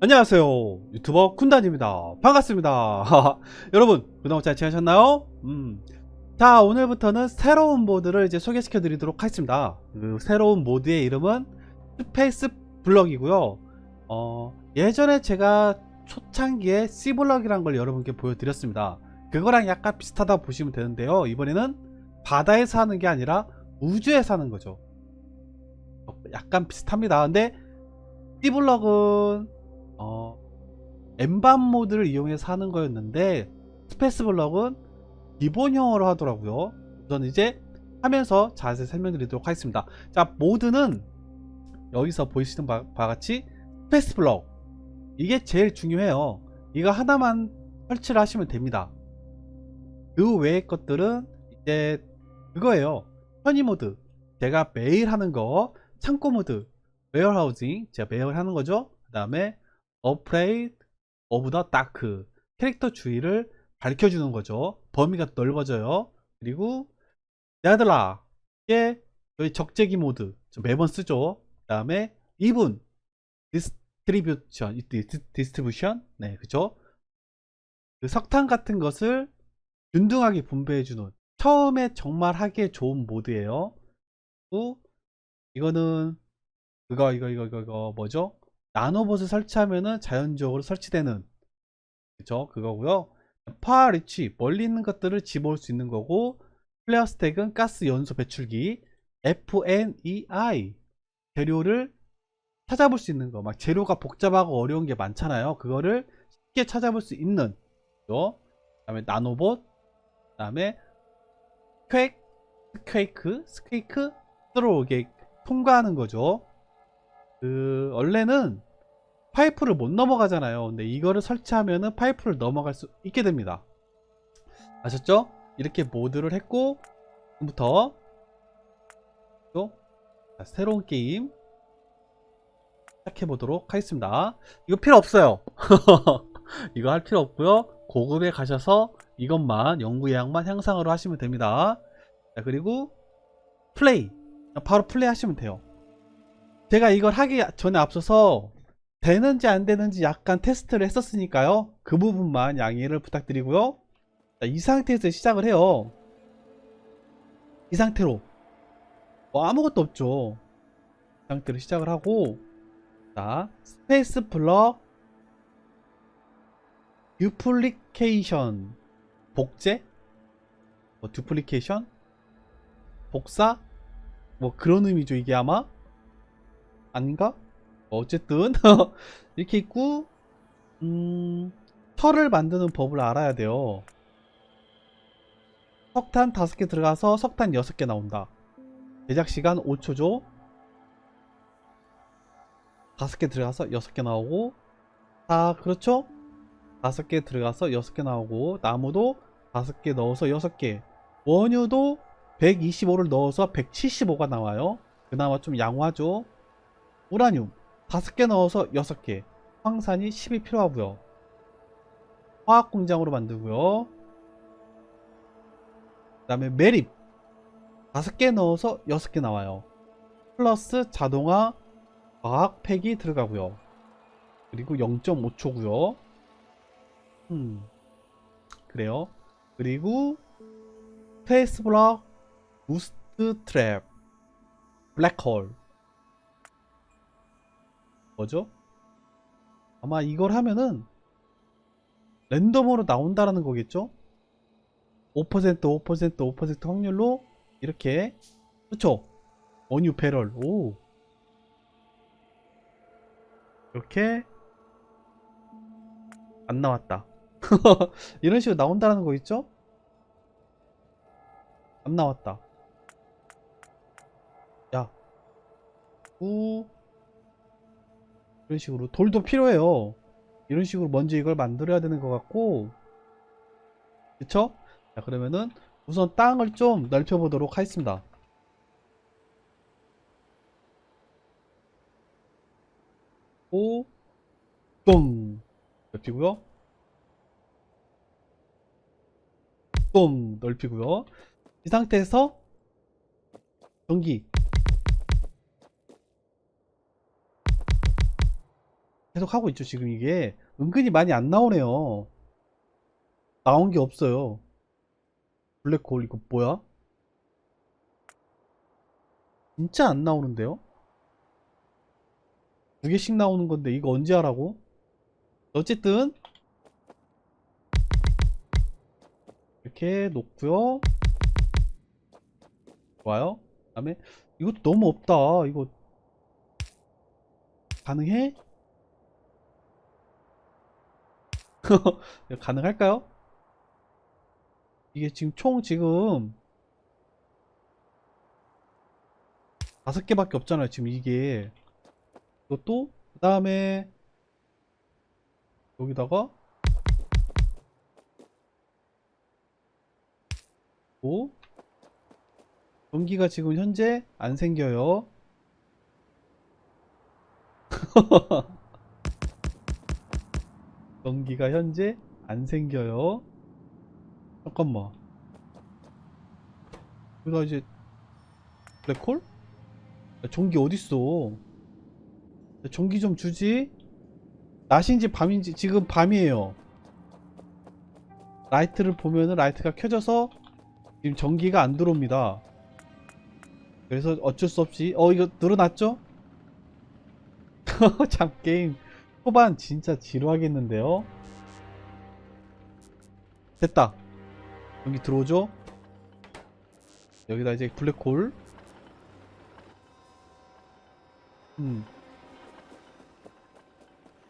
안녕하세요. 유튜버 쿤단입니다. 반갑습니다. 여러분 그동안 잘 지내셨나요? 음. 자 오늘부터는 새로운 모드를 이제 소개시켜 드리도록 하겠습니다. 그 새로운 모드의 이름은 스페이스 블럭이고요. 어, 예전에 제가 초창기에 C블럭이란 걸 여러분께 보여드렸습니다. 그거랑 약간 비슷하다 보시면 되는데요. 이번에는 바다에 사는 게 아니라 우주에 사는 거죠. 어, 약간 비슷합니다. 근데 C블럭은 어, 엠밤 모드를 이용해서 하는 거였는데 스페이스 블럭은 기본형으로 하더라고요. 우선 이제 하면서 자세히 설명드리도록 하겠습니다. 자, 모드는 여기서 보이시는 바, 바 같이 스페이스 블럭 이게 제일 중요해요. 이거 하나만 설치를 하시면 됩니다. 그 외의 것들은 이제 그거예요. 편의 모드 제가 매일 하는 거 창고 모드 웨어하우징 제가 매일 하는 거죠. 그 다음에 Afraid of the Dark 캐릭터 주의를 밝혀주는 거죠. 범위가 넓어져요. 그리고 야들라 예 여기 적재기 모드 저 매번 쓰죠. 그 다음에 even distribution 디스트리뷰션 네 그죠. 그 석탄 같은 것을 균등하게 분배해주는 처음에 정말 하기에 좋은 모드예요. 그리고 이거는 이거 이거 이거 이거, 이거 뭐죠? 나노봇을 설치하면은 자연적으로 설치되는 그죠 그거고요. 파워 리치 멀리 있는 것들을 집어올 수 있는 거고 플레어 스택은 가스 연소 배출기 FNEI 재료를 찾아볼 수 있는 거. 막 재료가 복잡하고 어려운 게 많잖아요. 그거를 쉽게 찾아볼 수 있는 거. 그다음에 나노봇 그 다음에 스퀘이크 스퀘이크 스퀘이크 스로 이게 통과하는 거죠 그 원래는 파이프를 못 넘어가잖아요. 근데 이거를 설치하면은 파이프를 넘어갈 수 있게 됩니다. 아셨죠? 이렇게 모드를 했고 지금부터 또 자, 새로운 게임 시작해 보도록 하겠습니다. 이거 필요 없어요. 이거 할 필요 없고요. 고급에 가셔서 이것만 연구 예약만 향상으로 하시면 됩니다. 자, 그리고 플레이. 바로 플레이 하시면 돼요 제가 이걸 하기 전에 앞서서 되는지 안 되는지 약간 테스트를 했었으니까요. 그 부분만 양해를 부탁드리고요. 자, 이 상태에서 시작을 해요. 이 상태로. 뭐 아무것도 없죠. 이 상태로 시작을 하고 자, 스페이스 블럭 듀플리케이션 복제 뭐 듀플리케이션 복사 뭐 그런 의미죠 이게 아마 아닌가? 어쨌든 이렇게 있고 음, 철을 만드는 법을 알아야 돼요. 석탄 5개 들어가서 석탄 6개 나온다. 제작 시간 5초죠. 5개 들어가서 6개 나오고 아 그렇죠? 5개 들어가서 6개 나오고 나무도 5개 넣어서 6개 원유도 125를 넣어서 175가 나와요. 그나마 좀 양호하죠. 우라늄 5개 넣어서 6개 황산이 10이 필요하고요. 화학공장으로 만들고요. 그 다음에 매립 5개 넣어서 6개 나와요. 플러스 자동화 과학팩이 들어가고요. 그리고 0.5초고요. 음 그래요. 그리고 페이스 블럭 부스트 트랩 블랙홀 뭐죠? 아마 이걸 하면은 랜덤으로 나온다라는 거겠죠? 5% 5% 5% 확률로 이렇게 그렇죠? 원유 배럴 오 이렇게 안 나왔다 이런 식으로 나온다는 거 있죠? 안 나왔다 야 우. 이런 식으로 돌도 필요해요. 이런 식으로 먼저 이걸 만들어야 되는 것 같고. 그쵸? 자 그러면은 우선 땅을 좀 넓혀 보도록 하겠습니다. 오, 똥! 넓히고요. 똥 넓히고요. 이 상태에서 전기 계속 하고 있죠 지금 이게 은근히 많이 안 나오네요 나온 게 없어요 블랙홀 이거 뭐야? 진짜 안 나오는데요? 두 개씩 나오는 건데 이거 언제 하라고? 어쨌든 이렇게 놓고요 좋아요 다음에 이것도 너무 없다 이거 가능해? 이거 가능할까요? 이게 지금 총 지금 다섯 개밖에 없잖아요 지금 이게. 이것도 그 다음에 여기다가 오. 전기가 지금 현재 안 생겨요 전기가 현재 안 생겨요. 잠깐만. 여기다 이제 블랙홀? 야, 전기 어딨어? 야, 전기 좀 주지? 낮인지 밤인지 지금 밤이에요. 라이트를 보면은 라이트가 켜져서 지금 전기가 안 들어옵니다. 그래서 어쩔 수 없이 어 이거 늘어났죠? 참 게임 초반 진짜 지루하겠는데요? 됐다. 여기 들어오죠? 여기다 이제 블랙홀. 음.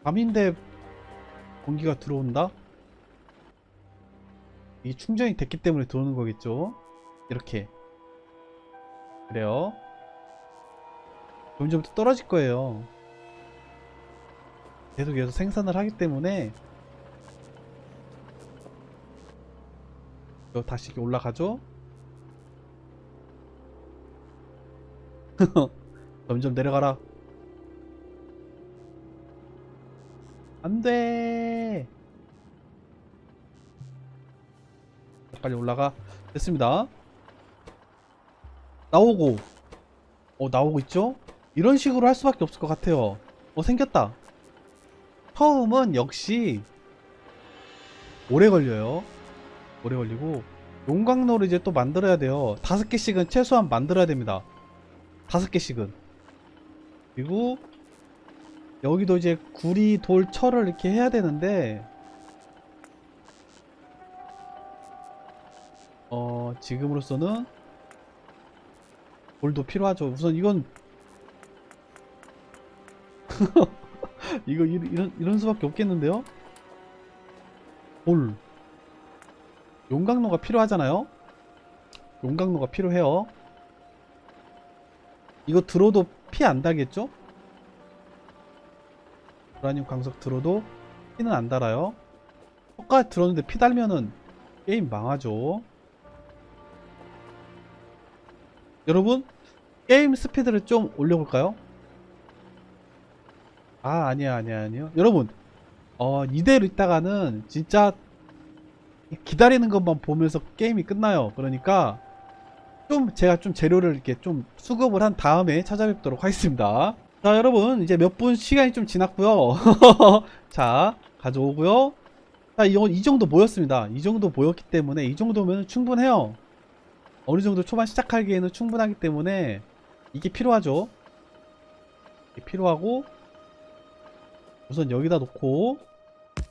밤인데 공기가 들어온다? 이게 충전이 됐기 때문에 들어오는 거겠죠? 이렇게. 그래요. 점점 더 떨어질 거예요 계속 계속 생산을 하기 때문에 이거 다시 이렇게 올라가죠? 점점 내려가라. 안돼! 빨리 올라가. 됐습니다. 나오고. 어 나오고 있죠? 이런 식으로 할 수밖에 없을 것 같아요. 어 생겼다 처음은 역시 오래 걸려요. 오래 걸리고 용광로를 이제 또 만들어야 돼요. 다섯 개씩은 최소한 만들어야 됩니다. 다섯 개씩은. 그리고 여기도 이제 구리 돌 철을 이렇게 해야 되는데 어 지금으로서는 돌도 필요하죠. 우선 이건 이거 이- 이런 이런 수밖에 없겠는데요? 돌 용광로가 필요하잖아요? 용광로가 필요해요. 이거 들어도 피안 달겠죠? 브라늄 광석 들어도 피는 안 달아요. 효과 들었는데 피 달면은 게임 망하죠. 여러분 게임 스피드를 좀 올려볼까요? 아 아니야 아니야 아니요. 여러분 어 이대로 있다가는 진짜 기다리는 것만 보면서 게임이 끝나요. 그러니까 좀 제가 좀 재료를 이렇게 좀 수급을 한 다음에 찾아뵙도록 하겠습니다. 자 여러분 이제 몇 분 시간이 좀 지났고요. 자 가져오고요. 자 이건 이 정도 모였습니다. 이 정도 모였기 때문에 이 정도면 충분해요. 어느 정도 초반 시작하기에는 충분하기 때문에 이게 필요하죠. 이게 필요하고 우선 여기다 놓고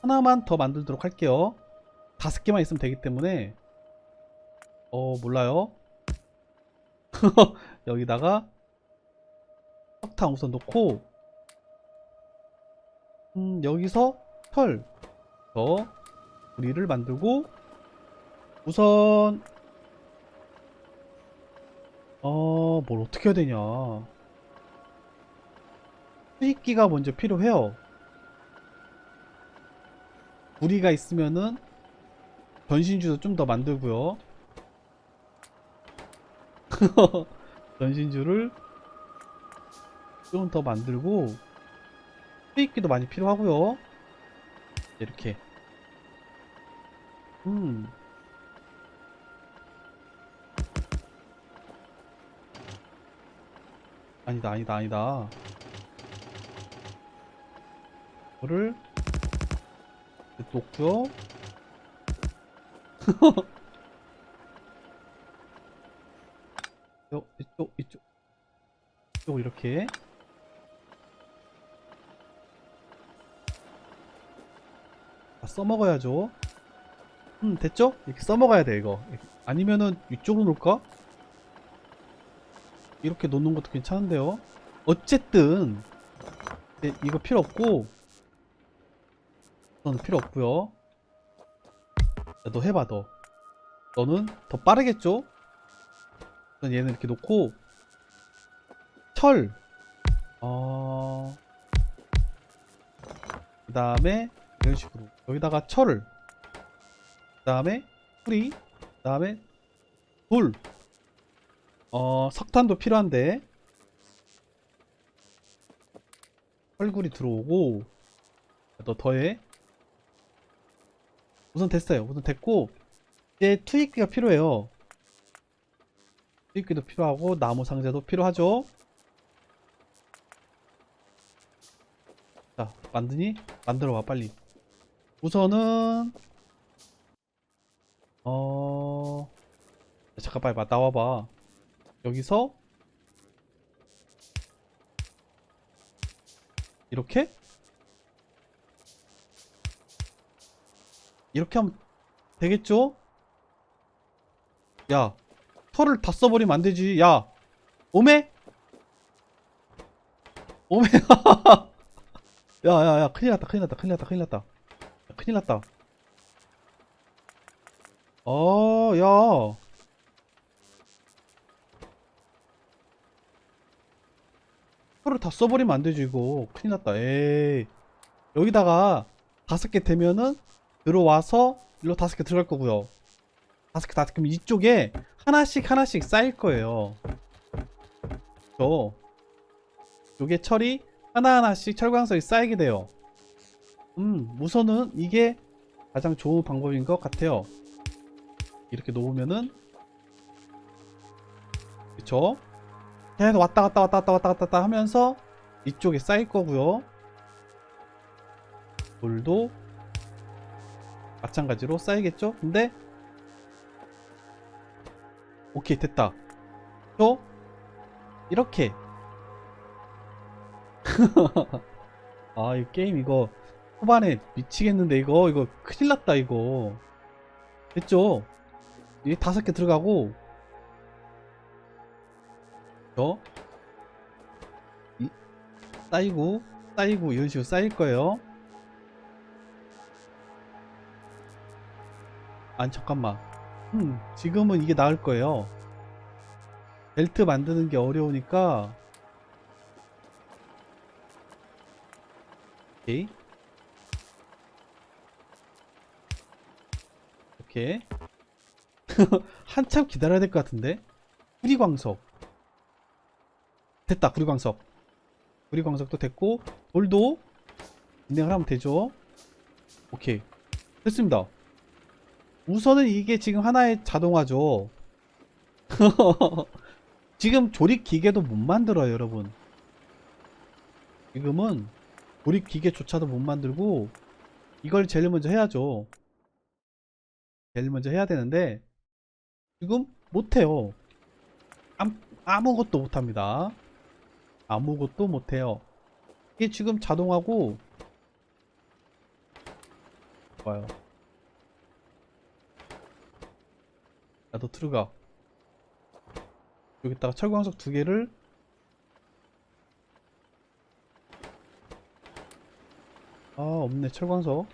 하나만 더 만들도록 할게요. 다섯 개만 있으면 되기 때문에. 어 몰라요. 여기다가 석탄 우선 놓고 음 여기서 철 더 우리를 만들고 우선 어 뭘 어떻게 해야 되냐. 수익기가 먼저 필요해요 우리가 있으면은 전신주도 좀 더 만들고요. 전신주를 좀 더 만들고 수익기도 많이 필요하고요. 이렇게. 음. 아니다 아니다 아니다. 이거를 놓고요. 요, 이쪽, 이쪽, 이쪽 이렇게. 다 써먹어야죠. 음, 됐죠? 이렇게 써먹어야 돼, 이거. 아니면은 이쪽으로 놓을까? 이렇게 놓는 것도 괜찮은데요. 어쨌든, 네, 이거 필요 없고, 너는 필요 없고요. 야, 너 해봐, 너. 너는 더 빠르겠죠? 얘는 이렇게 놓고, 철. 어, 그 다음에, 이런 식으로. 여기다가 철을. 그 다음에, 뿌리. 그 다음에, 돌. 어, 석탄도 필요한데, 철굴이 들어오고, 너 더해. 우선 됐어요. 우선 됐고, 이제 투입기가 필요해요. 투입기도 필요하고, 나무 상자도 필요하죠. 자, 만드니? 만들어봐, 빨리. 우선은, 어, 잠깐 빨리 마- 나와봐. 여기서, 이렇게? 이렇게 하면 되겠죠? 야, 털을 다 써버리면 안 되지. 야, 오메? 오메? 야, 야, 야, 큰일 났다, 큰일 났다, 큰일 났다, 큰일 났다. 야, 큰일 났다. 어, 야. 털을 다 써버리면 안 되지, 이거. 큰일 났다, 에이. 여기다가 다섯 개 되면은 들어와서 일로 다섯 개 들어갈 거고요. 다섯 개 다섯 개면 이쪽에 하나씩 하나씩 쌓일 거예요. 저 요게 철이 하나하나씩 철광석이 쌓이게 돼요. 음, 우선은 이게 가장 좋은 방법인 것 같아요. 이렇게 놓으면은 그쵸? 계속 왔다 갔다 왔다 갔다 왔다 갔다 하면서 이쪽에 쌓일 거고요. 돌도 마찬가지로 쌓이겠죠? 근데 오케이 됐다. 또 이렇게. 아 이 게임 이거 초반에 미치겠는데 이거? 이거 큰일 났다 이거. 됐죠? 이게 다섯 개 들어가고. 저 이, 쌓이고 쌓이고 이런 식으로 쌓일 거예요 아니 잠깐만. 음 지금은 이게 나을 거예요. 벨트 만드는 게 어려우니까. 오케이. 이렇게. 한참 기다려야 될 것 같은데? 구리광석. 됐다 구리광석. 구리광석도 됐고 돌도 진행을 하면 되죠. 오케이. 됐습니다 우선은 이게 지금 하나의 자동화죠. 지금 조립 기계도 못 만들어요, 여러분. 지금은 조립 기계조차도 못 만들고 이걸 제일 먼저 해야죠. 제일 먼저 해야 되는데 지금 못 해요. 암, 아무것도 못 합니다. 아무것도 못 해요. 이게 지금 자동하고 봐요. 야, 너 들어가. 여기다가 철광석 두 개를 아, 없네. 철광석.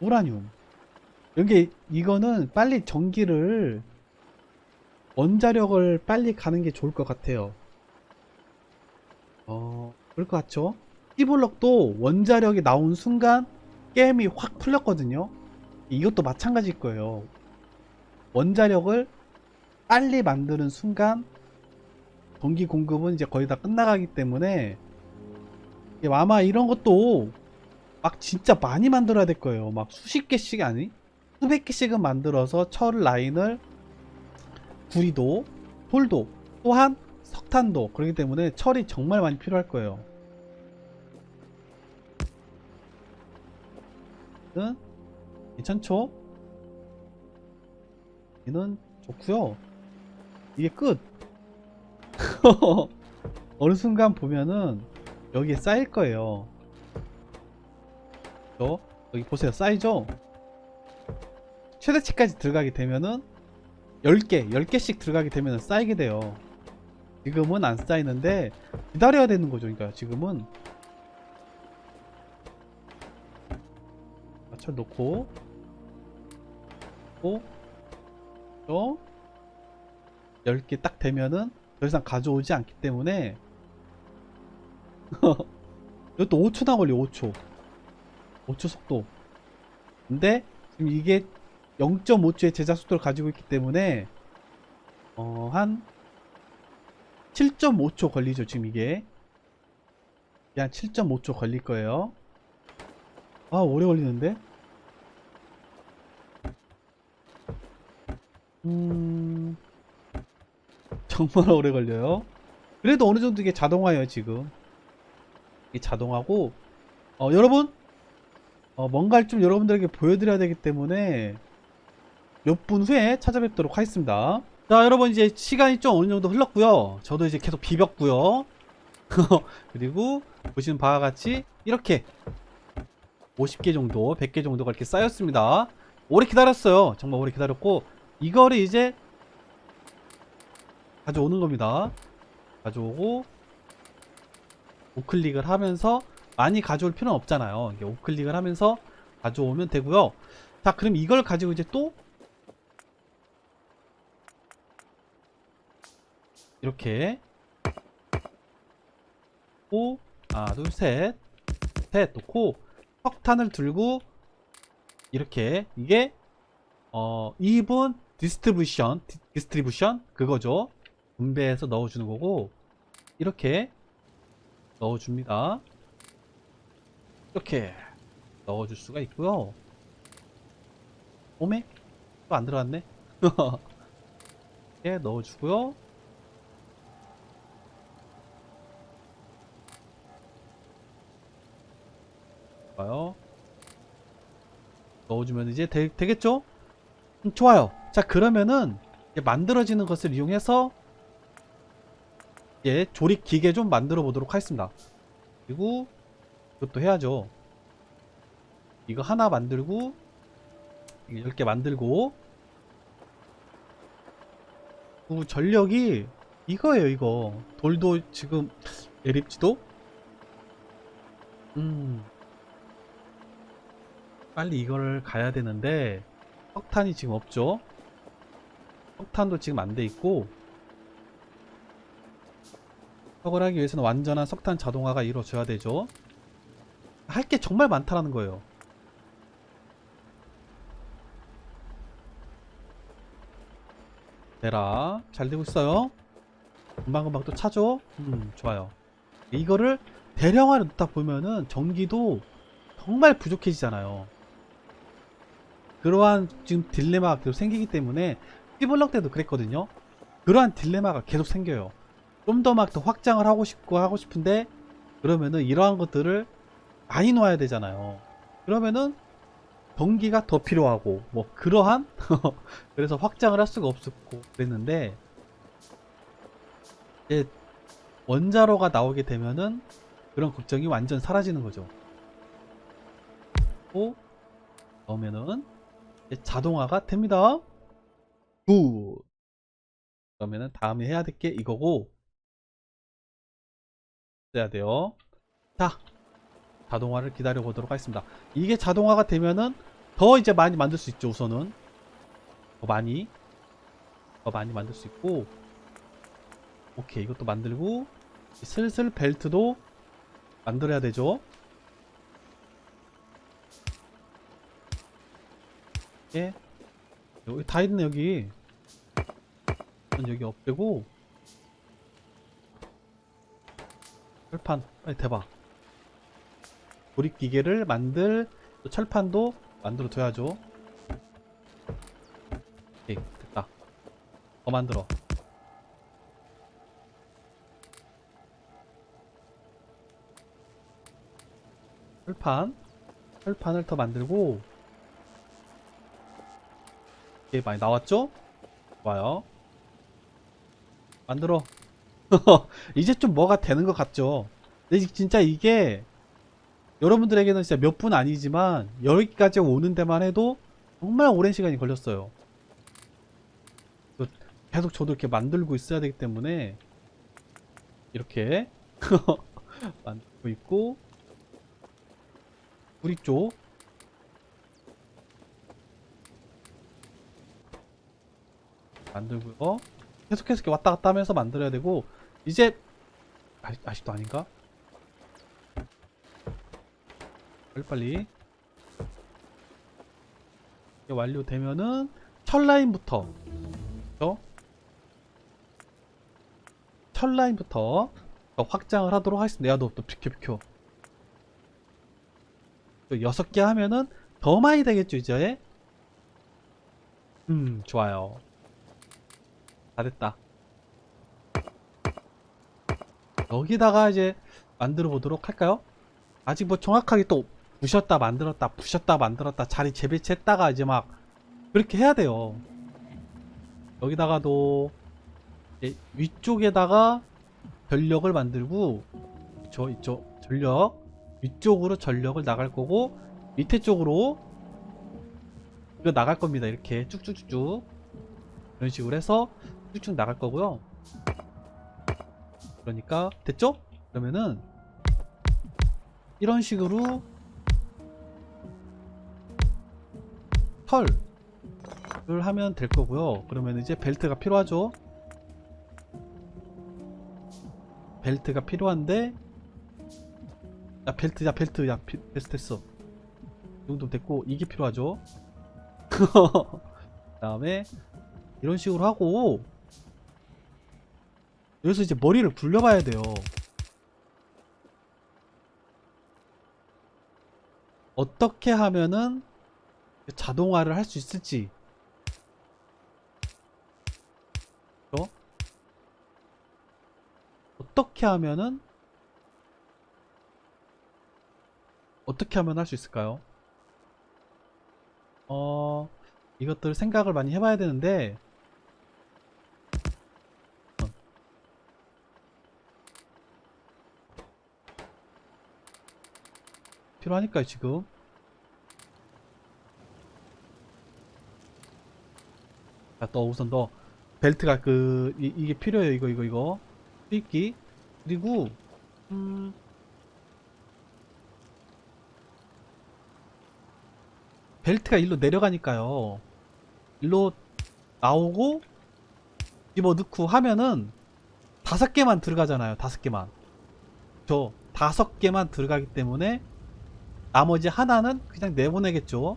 우라늄. 여기 이거는 빨리 전기를 원자력을 빨리 가는 게 좋을 것 같아요. 어, 그럴 것 같죠? C블럭도 원자력이 나온 순간 게임이 확 풀렸거든요. 이것도 마찬가지일 거예요. 원자력을 빨리 만드는 순간 전기 공급은 이제 거의 다 끝나가기 때문에 아마 이런 것도 막 진짜 많이 만들어야 될 거예요. 막 수십 개씩 아니 수백 개씩은 만들어서 철 라인을 구리도 돌도 또한 석탄도 그렇기 때문에 철이 정말 많이 필요할 거예요. 는 괜찮죠? 얘는 좋고요 이게 끝. 어느 순간 보면은 여기에 쌓일 거예요. 저 여기 보세요. 쌓이죠? 최대치까지 들어가게 되면은 10개 10개씩 들어가게 되면 쌓이게 돼요. 지금은 안 쌓이는데 기다려야 되는 거죠. 그러니까 지금은. 맞춰 놓고. 또또 10개 딱 되면은 더 이상 가져오지 않기 때문에 이것도 5초나 걸려 5초. 5초 속도. 근데 지금 이게 0.5초의 제작 속도를 가지고 있기 때문에 어, 한 7.5초 걸리죠 지금 이게. 이게 한 7.5초 걸릴 거예요. 아 오래 걸리는데? 음 정말 오래 걸려요 그래도 어느 정도 이게 자동화예요 지금 이게 자동화고 어 여러분 어, 뭔가를 좀 여러분들에게 보여드려야 되기 때문에 몇 분 후에 찾아뵙도록 하겠습니다. 자, 여러분 이제 시간이 좀 어느 정도 흘렀고요. 저도 이제 계속 비볐고요. 그리고 보시는 바와 같이 이렇게 50개 정도, 100개 정도가 이렇게 쌓였습니다. 오래 기다렸어요. 정말 오래 기다렸고 이거를 이제 가져오는 겁니다. 가져오고 우클릭을 하면서 많이 가져올 필요는 없잖아요. 이게 우클릭을 하면서 가져오면 되고요. 자, 그럼 이걸 가지고 이제 또 이렇게 오 하나 둘셋셋 놓고 석탄을 들고 이렇게 이게 어 even distribution distribution 그거죠 분배해서 넣어주는 거고 이렇게 넣어줍니다 이렇게 넣어줄 수가 있고요 오메 또 안 들어갔네 이렇게 넣어주고요 봐요. 넣어주면 이제 되, 되겠죠? 음, 좋아요. 자 그러면은 만들어지는 것을 이용해서 예 조립 기계 좀 만들어 보도록 하겠습니다. 그리고 이것도 해야죠. 이거 하나 만들고 이거 10개 만들고. 그 전력이 이거예요 이거. 돌도 지금 에립지도? 음. 빨리 이거를 가야 되는데 석탄이 지금 없죠? 석탄도 지금 안 돼 있고 석을 하기 위해서는 완전한 석탄 자동화가 이루어져야 되죠. 할 게 정말 많다라는 거예요. 되라 잘 되고 있어요? 금방금방 또 차죠? 음 좋아요. 이거를 대량화를 넣다 보면은 전기도 정말 부족해지잖아요. 그러한 지금 딜레마가 계속 생기기 때문에 피블럭 때도 그랬거든요. 그러한 딜레마가 계속 생겨요. 좀 더막더 확장을 하고 싶고 하고 싶은데 그러면은 이러한 것들을 많이 놓아야 되잖아요. 그러면은 전기가 더 필요하고 뭐 그러한 그래서 확장을 할 수가 없었고 그랬는데 이제 원자로가 나오게 되면은 그런 걱정이 완전 사라지는 거죠. 또 이제 자동화가 됩니다. 굿. 그러면은 다음에 해야 될 게 이거고 해야 돼요. 자, 자동화를 기다려 보도록 하겠습니다. 이게 자동화가 되면은 더 이제 많이 만들 수 있죠. 우선은 더 많이 더 많이 만들 수 있고 오케이 이것도 만들고 슬슬 벨트도 만들어야 되죠. 예. 여기 다 있네 여기. 여기 없애고 철판 빨리 대봐. 조립 기계를 만들 또 철판도 만들어 둬야죠. 오케이 됐다. 더 만들어. 철판 철판을 더 만들고 이게 많이 나왔죠? 좋아요. 만들어. 이제 좀 뭐가 되는 것 같죠? 근데 이- 진짜 이게 여러분들에게는 진짜 몇 분 아니지만 여기까지 오는 데만 해도 정말 오랜 시간이 걸렸어요. 그 계속 저도 이렇게 만들고 있어야 되기 때문에 이렇게 만들고 있고 우리 쪽 만들고요. 계속해서 이렇게 왔다 갔다 하면서 만들어야 되고 이제 아직, 아직도 아닌가? 빨리빨리 이게 완료되면은 첫 라인부터 그죠? 첫 라인부터 더 확장을 하도록 하겠습니다. 야, 너, 너 비켜, 비켜. 또 여섯 개 하면은 더 많이 되겠죠, 이제? 음, 좋아요. 다 됐다. 여기다가 이제 만들어 보도록 할까요? 아직 뭐 정확하게 또 부셨다 만들었다 부셨다 만들었다 자리 재배치했다가 이제 막 그렇게 해야 돼요. 여기다가도 위쪽에다가 전력을 만들고 저 이쪽 전력 위쪽으로 전력을 나갈 거고 밑에 쪽으로 이거 나갈 겁니다. 이렇게 쭉쭉쭉쭉 이런 식으로 해서 쭉쭉 나갈 거고요. 그러니까 됐죠? 그러면은 이런 식으로 털을 하면 될 거고요. 그러면 이제 벨트가 필요하죠. 벨트가 필요한데 야 벨트 야 벨트 야 비- 됐어 됐어 이 정도 됐고 이게 필요하죠. 그 다음에 이런 식으로 하고 여기서 이제 머리를 굴려봐야 돼요. 어떻게 하면은 자동화를 할 수 있을지. 그죠? 어떻게 하면은 어떻게 하면 할 수 있을까요? 어, 이것들 생각을 많이 해봐야 되는데 필요하니까요 지금. 자, 너 우선 너 벨트가 그 이, 이게 필요해요 이거 이거 이거. 수입기. 그리고 음 벨트가 일로 내려가니까요. 일로 나오고 집어 넣고 하면은 다섯 개만 들어가잖아요 다섯 개만. 저 다섯 개만 들어가기 때문에 나머지 하나는 그냥 내보내겠죠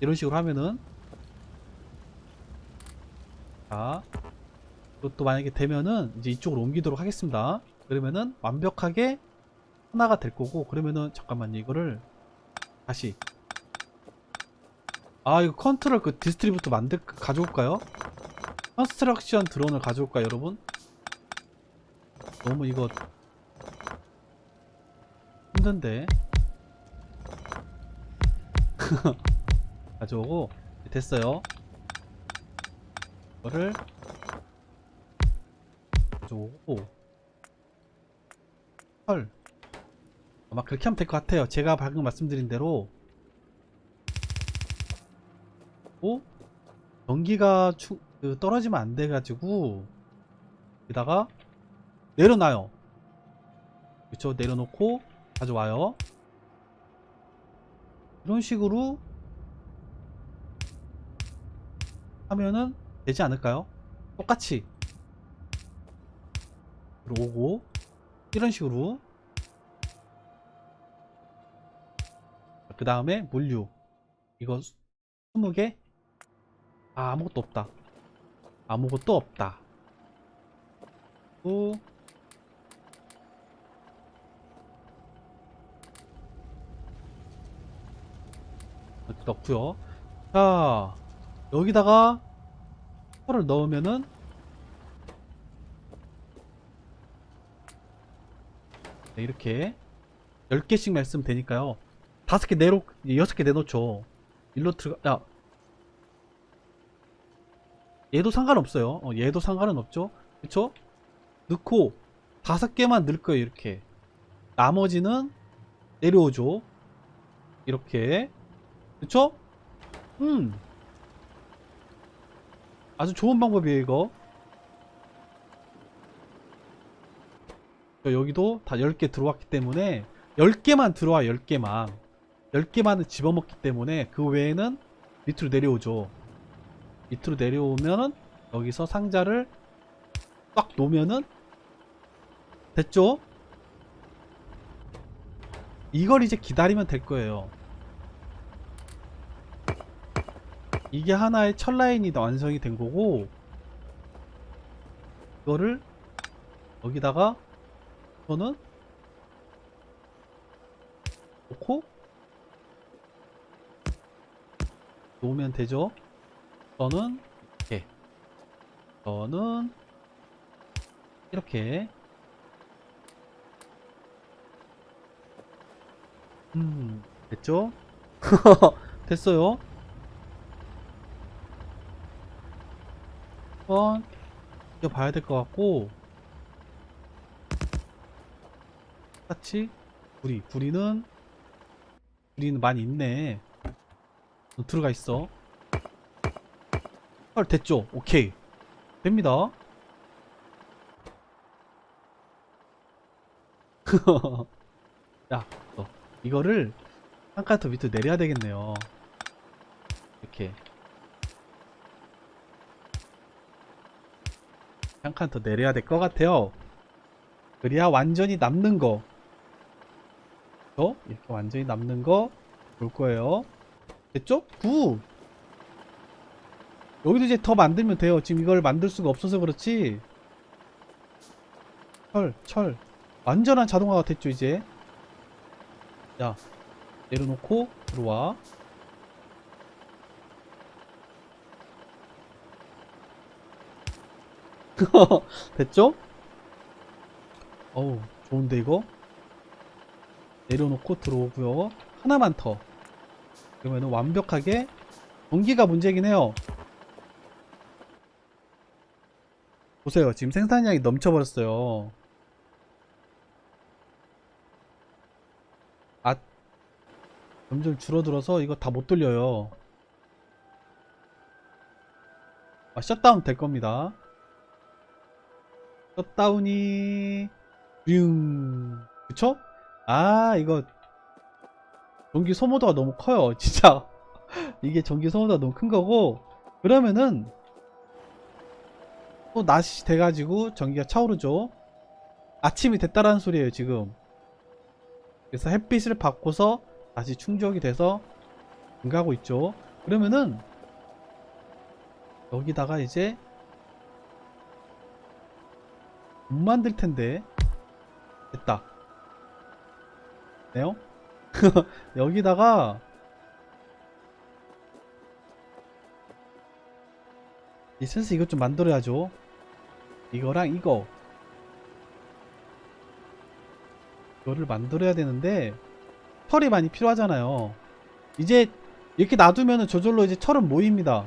이런 식으로 하면은 자 이것도 만약에 되면은 이제 이쪽으로 옮기도록 하겠습니다 그러면은 완벽하게 하나가 될 거고 그러면은 잠깐만요 이거를 다시 아 이거 컨트롤 그 디스트리부터 만들 가져올까요? 컨스트럭션 드론을 가져올까요 여러분? 너무 이거 힘든데. 가져오고 됐어요. 이거를 가져오고. 헐. 아마 그렇게 하면 될 것 같아요. 제가 방금 말씀드린 대로. 오? 전기가 추, 그 떨어지면 안 돼가지고 여기다가 내려놔요. 그쵸? 내려놓고 가져와요. 이런 식으로 하면은 되지 않을까요? 똑같이 들어오고 이런 식으로 그 다음에 물류. 이거 20개? 아, 아무것도 없다. 아무것도 없다. 또 이렇게 넣고요 자 여기다가 털을 넣으면은 네, 이렇게 10개씩 말씀 되니까요 5개 내로 6개 내놓죠 일로 들어가 야 얘도 상관없어요. 어, 얘도 상관은 없죠. 그쵸? 넣고 다섯 개만 넣을 거예요. 이렇게. 나머지는 내려오죠. 이렇게. 그쵸? 음. 아주 좋은 방법이에요, 이거. 저 여기도 다 10개 들어왔기 때문에 10개만 들어와 10개만 10개만은 집어먹기 때문에 그 외에는 밑으로 내려오죠 밑으로 내려오면은 여기서 상자를 꽉 놓으면은 됐죠? 이걸 이제 기다리면 될 거예요 이게 하나의 철 라인이 다 완성이 된 거고 이거를 여기다가 저는 놓고 놓으면 되죠. 저는 이렇게 저는 이렇게 음 됐죠? 됐어요. 한번 이거 봐야 될 것 같고. 같이 구리 구리는 구리는 많이 있네. 너 들어가 있어. 헐 됐죠? 오케이. 됩니다. 야 너, 이거를 한칸더 밑으로 내려야 되겠네요 이렇게 한 칸 더 내려야 될 것 같아요. 그래야 완전히 남는 거. 어? 이렇게 완전히 남는 거 볼 거예요. 됐죠? 구. 여기도 이제 더 만들면 돼요. 지금 이걸 만들 수가 없어서 그렇지. 철, 철. 완전한 자동화가 됐죠 이제. 야 내려놓고 들어와 됐죠? 어우 좋은데 이거? 내려놓고 들어오고요. 하나만 더. 그러면 완벽하게 전기가 문제긴 해요. 보세요. 지금 생산량이 넘쳐버렸어요. 아 점점 줄어들어서 이거 다 못 돌려요. 아 셧다운 될 겁니다 셧다운이 뷰 그쵸? 아 이거 전기 소모도가 너무 커요. 진짜. 이게 전기 소모도가 너무 큰 거고. 그러면은 또 낮이 돼가지고 전기가 차오르죠. 아침이 됐다라는 소리예요 지금. 그래서 햇빛을 받고서 다시 충족이 돼서 증가하고 있죠. 그러면은 여기다가 이제 못 만들 텐데. 됐다. 네요? 여기다가 이 슬슬 이것 좀 만들어야죠. 이거랑 이거. 이거를 만들어야 되는데 철이 많이 필요하잖아요. 이제 이렇게 놔두면 저절로 이제 철은 모입니다.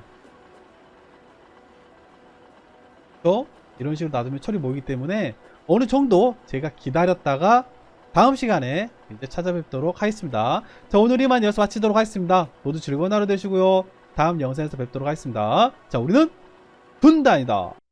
또 이런 식으로 놔두면 철이 모이기 때문에 어느 정도 제가 기다렸다가 다음 시간에 이제 찾아뵙도록 하겠습니다. 자, 오늘 이만 여기서 마치도록 하겠습니다. 모두 즐거운 하루 되시고요. 다음 영상에서 뵙도록 하겠습니다. 자, 우리는 분단이다.